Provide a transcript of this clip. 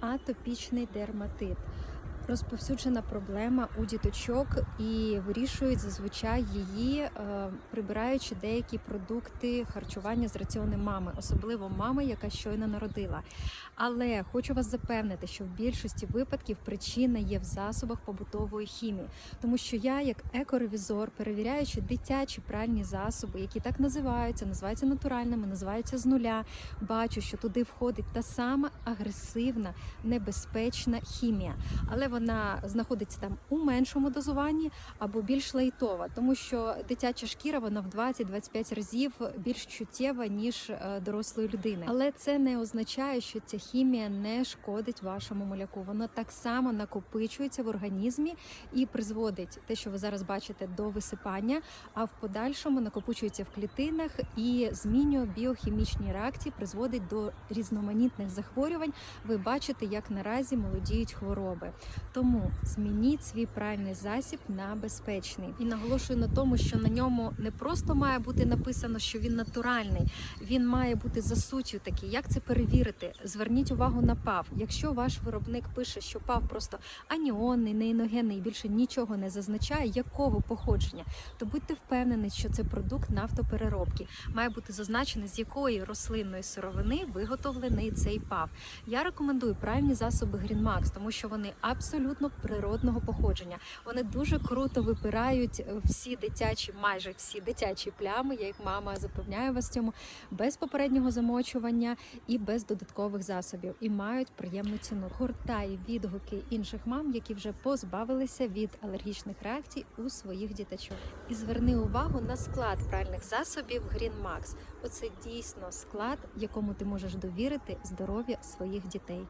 атопічний дерматит. Розповсюджена проблема у діточок і вирішують зазвичай її, е, прибираючи деякі продукти харчування з раціону мами, особливо мами, яка щойно народила. Але хочу вас запевнити, що в більшості випадків причина є в засобах побутової хімії, тому що я, як екоревізор, перевіряючи дитячі пральні засоби, які так називаються, називаються натуральними, називаються з нуля, бачу, що туди входить та сама агресивна, небезпечна хімія, але вона знаходиться там у меншому дозуванні або більш лайтова, тому що дитяча шкіра вона в 20-25 разів більш чуттєва ніж е, дорослої людини. Але це не означає, що ця хімія не шкодить вашому маляку. Воно так само накопичується в організмі і призводить те, що ви зараз бачите, до висипання, а в подальшому накопичується в клітинах і змінює біохімічні реакції, призводить до різноманітних захворювань. Ви бачите, як наразі молодіють хвороби. Тому змініть свій пральний засіб на безпечний і наголошую на тому, що на ньому не просто має бути написано, що він натуральний, він має бути за суттю такий. Як це перевірити? Зверніть увагу на ПАВ. Якщо ваш виробник пише, що ПАВ просто аніонний, неіногенний і більше нічого не зазначає, якого походження, то будьте впевнені, що це продукт нафтопереробки. Має бути зазначено, з якої рослинної сировини виготовлений цей ПАВ. Я рекомендую правильні засоби Greenmax, тому що вони абсолютно природного походження. Вони дуже круто випирають е, всі дитячі, майже всі дитячі плями. Я як мама запевняю вас цьому без попереднього замочування і без додаткових засобів, і мають приємну ціну. Гортай відгуки інших мам, які вже позбавилися від алергічних реакцій у своїх діточок. І зверни увагу на склад пральних засобів Green Max. Оце дійсно склад, якому ти можеш довірити здоров'я своїх дітей.